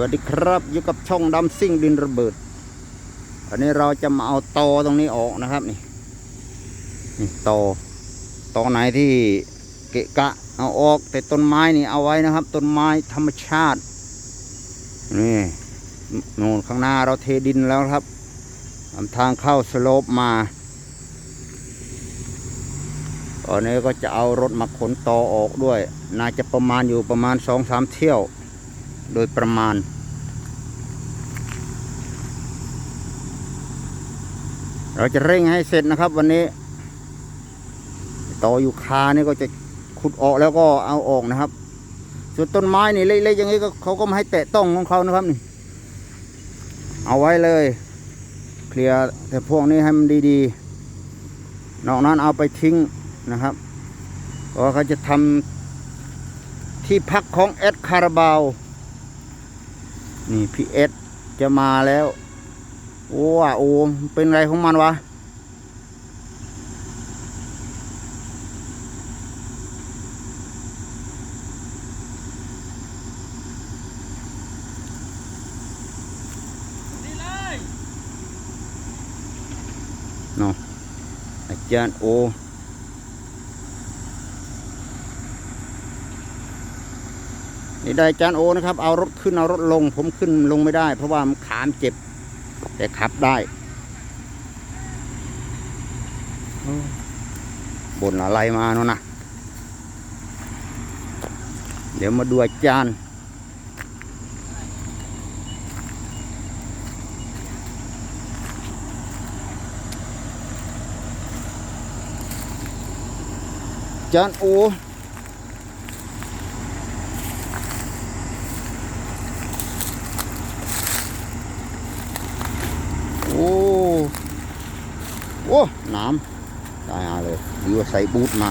วัสดีครับอยู่กับช่องดำซิ่งดินระเบิดอันนี้เราจะมาเอาตอตรงนี้ออกนะครับนี่นี่ตอตอไหนที่เกะกะเอาออก แต่ต้นไม้นี่เอาไว้นะครับ ต้นไม้ธรรมชาตินี่โน่นข้างหน้าเราเทดินแล้วครับทำทางเข้าสโลปมาตอนนี้ก็จะเอารถมาขนตอออกด้วย น่าจะประมาณอยู่ประมาณสองสามเที่ยว โดยประมาณ เราจะเร่งให้เสร็จนะครับวันนี้ ต่ออยู่คานี่ก็จะขุดออกแล้วก็เอาออกนะครับ ส่วนต้นไม้นี่เล็กๆอย่างนี้ก็เขาก็ไม่ให้แตะต้องของเขานะครับนี่ เอาไว้เลย เคลียร์แต่พวกนี้ให้มันดีๆ นอกนั้นเอาไปทิ้งนะครับเพราะว่าเขาจะทำที่พักของเอ็ดคาราบาว นี่พี่เอสจะมาแล้ว โอ้ว่ะโอ้เป็นไรของมันวะนี่เลยเนาะอาจารย์โอ นี่ได้จารย์โอนะครับ เอารถขึ้นเอารถลง ผมขึ้นลงไม่ได้ เพราะว่ามันขามเจ็บ แต่ขับได้บนอะไรมาเนาะนะเดี๋ยวมาดูอาจารย์จารย์โอ โอ้น้ำตายหาเลยดีว่าใส่บูทมา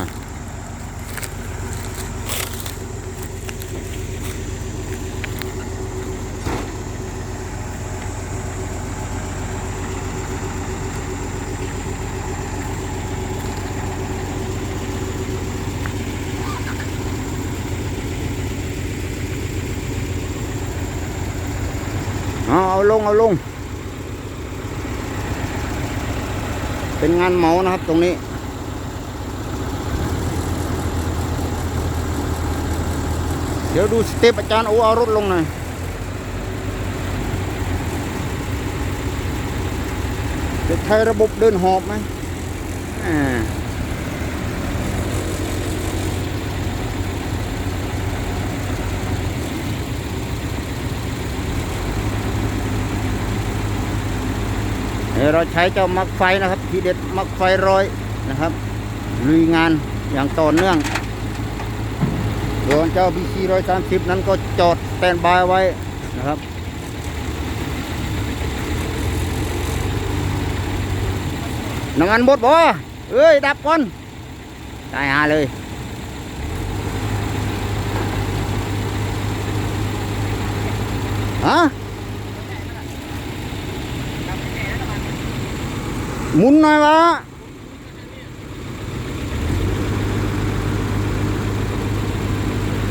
เอาเอาลง เอาลง เป็นงานเหมานะครับตรงนี้ เดี๋ยวดูสเต็ปอาจารย์โอเอารถลงหน่อยจะใช้ระบบเดินหอบไหมอ่าเดี๋ยวเราใช้เจ้ามักไฟนะครับ ทีเด็ดมักไฟร้อยนะครับลุยงานอย่างต่อเนื่องส่วนเจ้า BC 130 นั้นก็จอดแตนบายไว้นะครับน้ำมันหมดบ่เอ้ย ดับก่อนตายหาเลยฮะ หมุนหน่อยวะ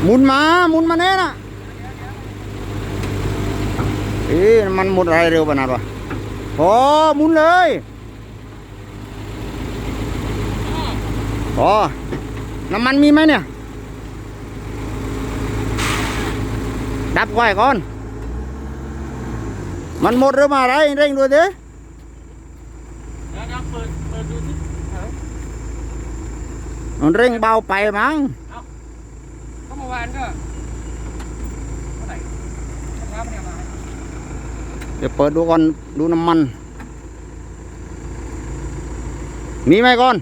หมุนมาหมุนมาแน่น่ะเอ๊ะมันหมดอะไรเร็วขนาดวะพอหมุนเลยพอน้ำมันมีไหมเนี่ย ดับไว้ก่อน มันหมดหรือมาอะไรเร่งด้วยเด้ เดี๋ยวเดี๋ยวเปิดเปิดดูสิเออ มันเร่งเบาไปมั้งก็เมื่อวานก็เท่าไหร่เช้าไม่ได้เอามาให้เดี๋ยวเปิดดูก่อนดูน้ำมัน มีไหมก่อน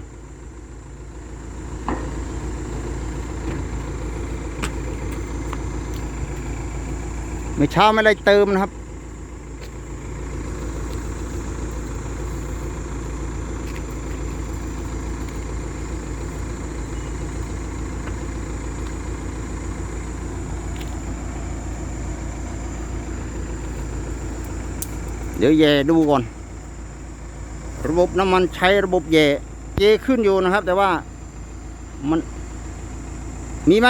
ไม่เช้าไม่ได้เติมนะครับ เดี๋ยวแย่ดูก่อน ระบบน้ำมันใช้ระบบแย่เจขึ้นอยู่นะครับ แต่ว่ามัน มีไหม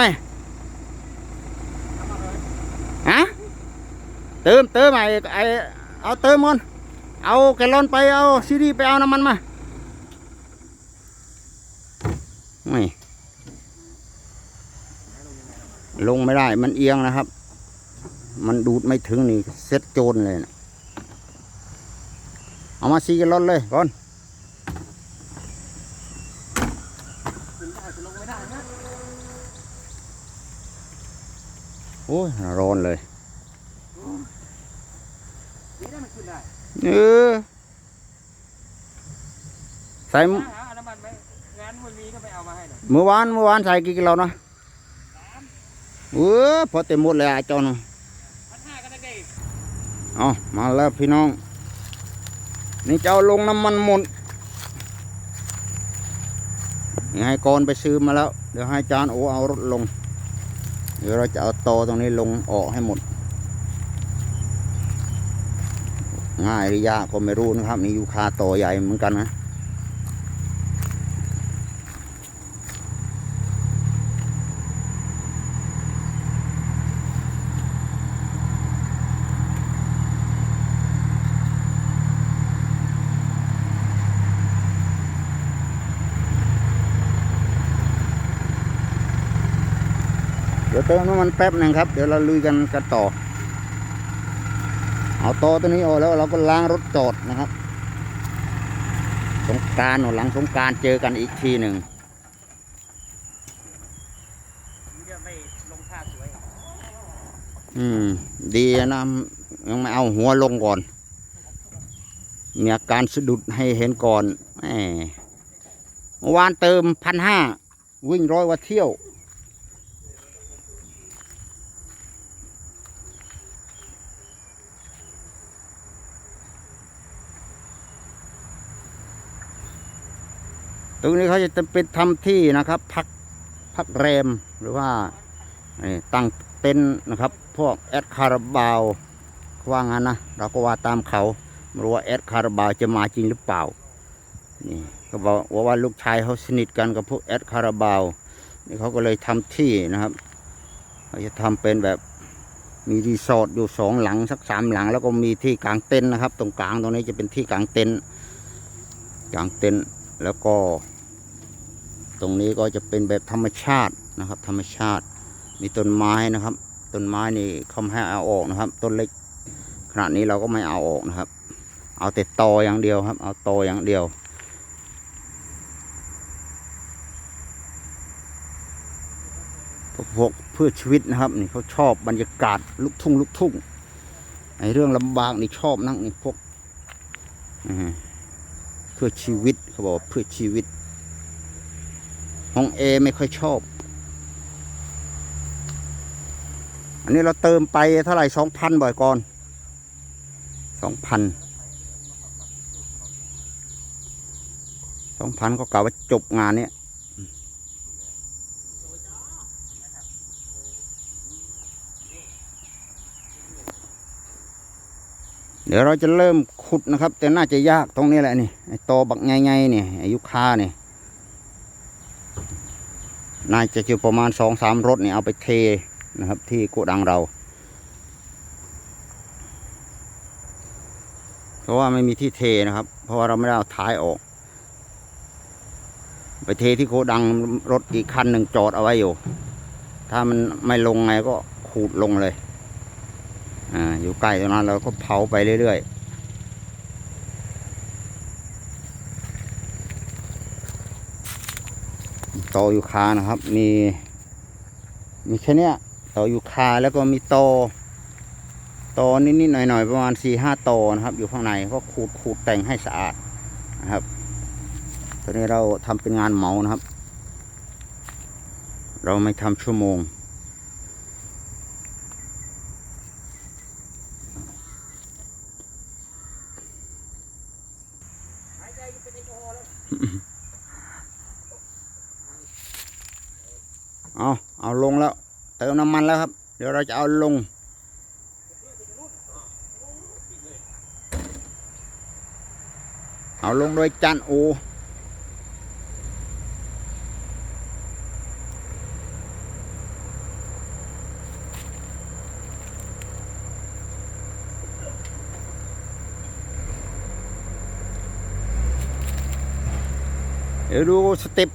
ฮะเติมเติมไอ้ไอเอาเติมก่อนเอาแกลลอนไปเอาซีดีไปเอาน้ำมันมาไม่ลงไม่ได้มันเอียงนะครับ มันดูดไม่ถึงนี่เซ็ตโจนเลยนะ เอามาซีแกลลอนเลยก่อนโอ้ยร้อนเลยนี่ได้มันขึ้นได้เออใส่เมื่อวานเมื่อวานใส่กี่กิโลนะเออพอเต็มหมดเลยอ้เจอนพันห้าเด็กเอมาแล้วพี่น้อง นี่จะเอาลงน้ำมันหมดนี่ให้กอนไปซื้อมาแล้ว เดี๋ยวให้จานโอเอารถลง เดี๋ยวเราจะเอาตอตรงนี้ลงออกให้หมด ง่ายหรือยากก็ไม่รู้นะครับ นี่อยู่คาตอใหญ่เหมือนกันนะ ดี๋ยวเติมน้ำมันแป๊บหนึ่งครับ เดี๋ยวเราลุยกันกันต่อ เอาตอตัวนี้ออกแล้วเราก็ล้างรถจอดนะครับ สงการหลังสงการเจอกันอีกทีหนึ่งอืม ดีนะยังไม่เอาหัวลงก่อน มีอาการสะดุดให้เห็นก่อนแหมเมื่อวานเติมพันห้าวิ่งร้อยว่าเที่ยว รงนี้เขาจะเป็นทำที่นะครับ พักพักแรมหรือว่านี่ตั้งเต็นท์นะครับ พวกแอดคาราบาวว่างั้นนะเราก็ว่าตามเขาไม่รู้ว่าแอดคาราบาวจะมาจริงหรือเปล่านี่เขาบอกว่าว่าลูกชายเขาสนิทกันกับพวกแอดคาราบาวนี่เขาก็เลยทำที่นะครับเขาจะทำเป็นแบบมีรีสอร์ทอยู่สองหลังสักสามหลัง แล้วก็มีที่กลางเต็นท์นะครับ ตรงกลางตรงนี้จะเป็นที่กลางเต็นท์กลางเต็นท์แล้วก็ ตรงนี้ก็จะเป็นแบบธรรมชาตินะครับ ธรรมชาติ มีต้นไม้นะครับ ต้นไม้นี่เขาไม่ให้เอาออกนะครับ ต้นเล็กขนาดนี้เราก็ไม่เอาออกนะครับ เอาแต่ตออย่างเดียวครับ เอาตออย่างเดียวพวกเพื่อชีวิตนะครับนี่เขาชอบบรรยากาศลุกทุ่งลุกทุ่งไอเรื่องลำบากนี่ชอบนักนี่พวกเพื่อชีวิตเขาบอกเพื่อชีวิต ห้องเอไม่ค่อยชอบ อันนี้เราเติมไปเท่าไหร่สองพันบ่อยก่อนสองพันสองพันก็กล่าวว่าจบงานเนี้ยเดี๋ยวเราจะเริ่มขุดนะครับ แต่น่าจะยากตรงนี้แหละนี่ไอ้ตอบักไงๆเนี่ยอ้ยุคาเนี่ย น่าจะอยู่ประมาณสองสามรถนี่เอาไปเทนะครับที่โกดังเรา เพราะว่าไม่มีที่เทนะครับ เพราะว่าเราไม่ได้เอาท้ายออก ไปเทที่โกดังรถอีกคันหนึ่งจอดเอาไว้อยู่ ถ้ามันไม่ลงไงก็ขูดลงเลย อ่าอยู่ใกล้ตรงนั้นเราก็เผาไปเรื่อยๆ ตอยูคานะครับ มี มีแค่เนี้ยตอยูคาแล้วก็มีตอตอนิดๆหน่อยๆประมาณสี่ห้าตอนะครับ อยู่ข้างในก็ขูดขูดแต่งให้สะอาดนะครับตอนนี้เราทำเป็นงานเหมานะครับ เราไม่ทำชั่วโมงหายใจเป็นแอล เอาลงแล้ว เติมน้ำมันแล้วครับ เดี๋ยวเราจะเอาลง เอาลงโดยจันโอเดี๋ยวดูสเต็ป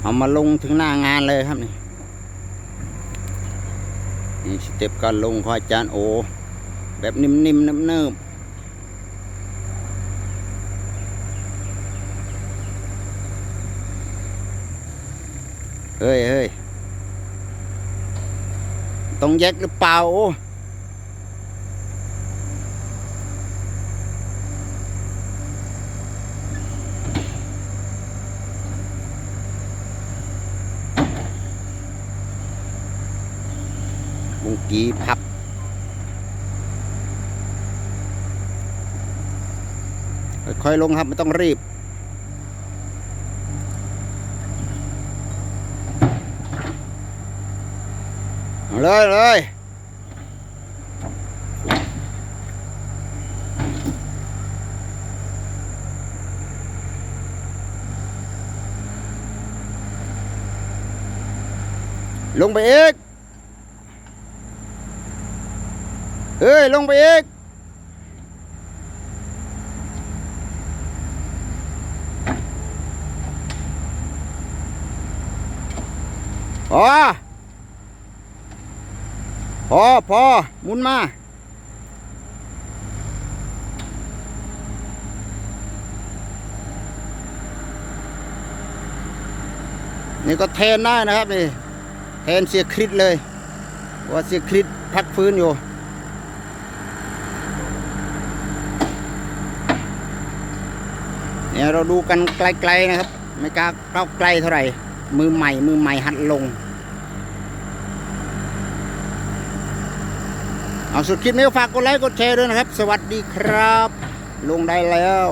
เอามาลงถึงหน้างานเลยครับนี่นี่สเต็ปการลงของอาจารย์โอ แบบนิ่มๆเนิบๆเฮ้ยเฮ้ยต้องแยกหรือเปล่า กีพับ ค่อยๆลงครับ ไม่ต้องรีบเอาเลยเลยลงไปอีก เฮ้ย ลงไปอีกพอพอพอมุนมา นี่ก็เทนได้นะครับนี่ เทนเสียคริสเลย ว่าเสียคริสพักฟื้นอยู่ เนี่ยเราดูกันไกลๆนะครับ ไม่กล้าเข้าใกล้เท่าไหร่ มือใหม่มือใหม่หัดลง เอาสุดคลิปนี้ฝากกดไลค์กดแชร์ด้วยนะครับ สวัสดีครับ ลงได้แล้ว